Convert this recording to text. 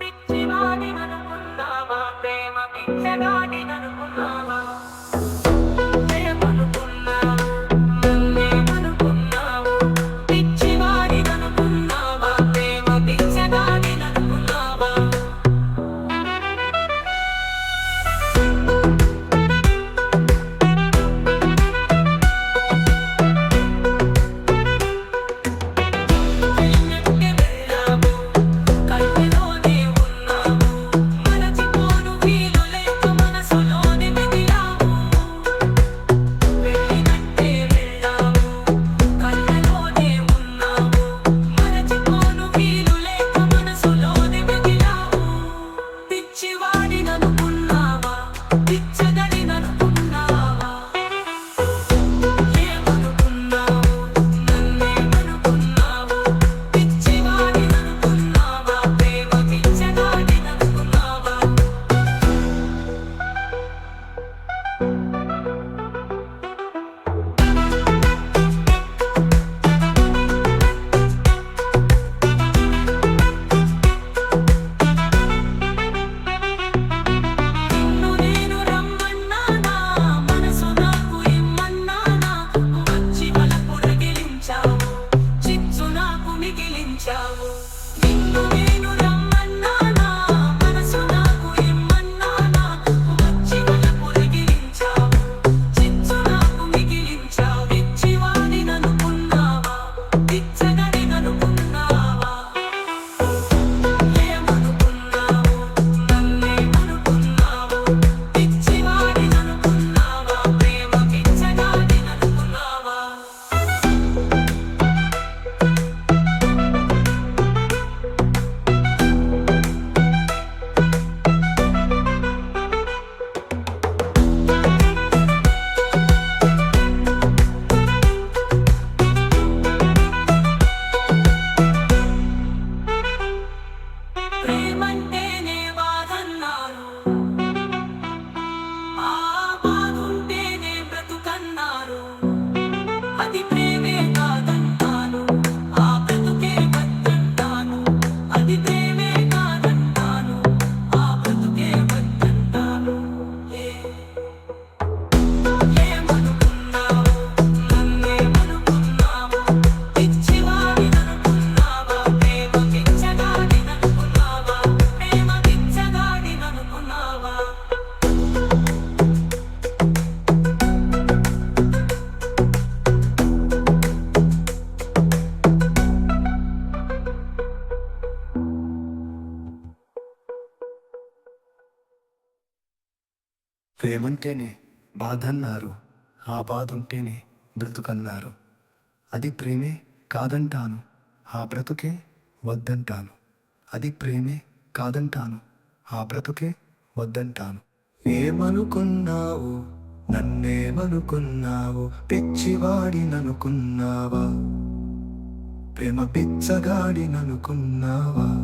పిచ్చివాడి మనం ప్రేమంటేనే బాధ అన్నారు ఆ బాధ ఉంటేనే బ్రతుకన్నారు. అది ప్రేమే కాదంటాను ఆ బ్రతుకే వద్దంటాను. అది ప్రేమే కాదంటాను ఆ బ్రతుకే వద్దంటాను. ఏమనుకున్నావు? నన్నేమనుకున్నావు? పిచ్చివాడిననుకున్నావా? ప్రేమ పిచ్చగాడిననుకున్నావా